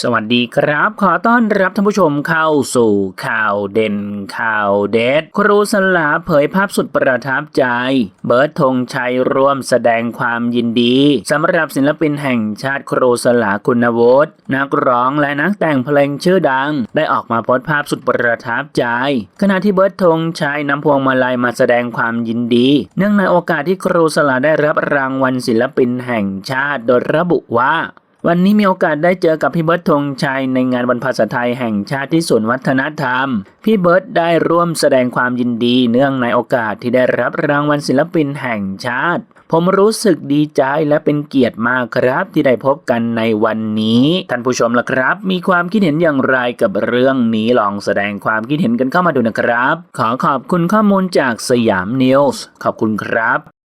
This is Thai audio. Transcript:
สวัสดีครับ ขอต้อนรับท่านผู้ชมเข้าสู่ข่าวเด่นข่าวเด็ด ครูสลาเผยภาพสุดประทับใจ เบิร์ดธงชัยร่วมแสดงความยินดีสำหรับศิลปินแห่งชาติครูสลาคุณวุฒินักร้องและนักแต่งเพลงชื่อดัง ได้ออกมาโพสต์ภาพสุดประทับใจ ขณะที่เบิร์ดธงชัยนำพวงมาลัยมาแสดงความยินดี เนื่องในโอกาสที่ครูสลาได้รับรางวัลศิลปินแห่งชาติโดยระบุว่า วันนี้มีโอกาสได้เจอกับพี่เบิร์ดธงชัยในงานวันภาษาไทยแห่งชาติที่ศูนย์วัฒนธรรม พี่เบิร์ดได้ร่วมแสดงความยินดีเนื่องในโอกาสที่ได้รับรางวัลศิลปินแห่งชาติ ผมรู้สึกดีใจและเป็นเกียรติมากครับ ที่ได้พบกันในวันนี้ ท่านผู้ชมล่ะครับ มีความคิดเห็นอย่างไรกับเรื่องนี้ลองแสดงความคิดเห็นกันเข้ามาดูนะครับ ขอขอบคุณข้อมูลจากสยามนิวส์ขอบคุณครับ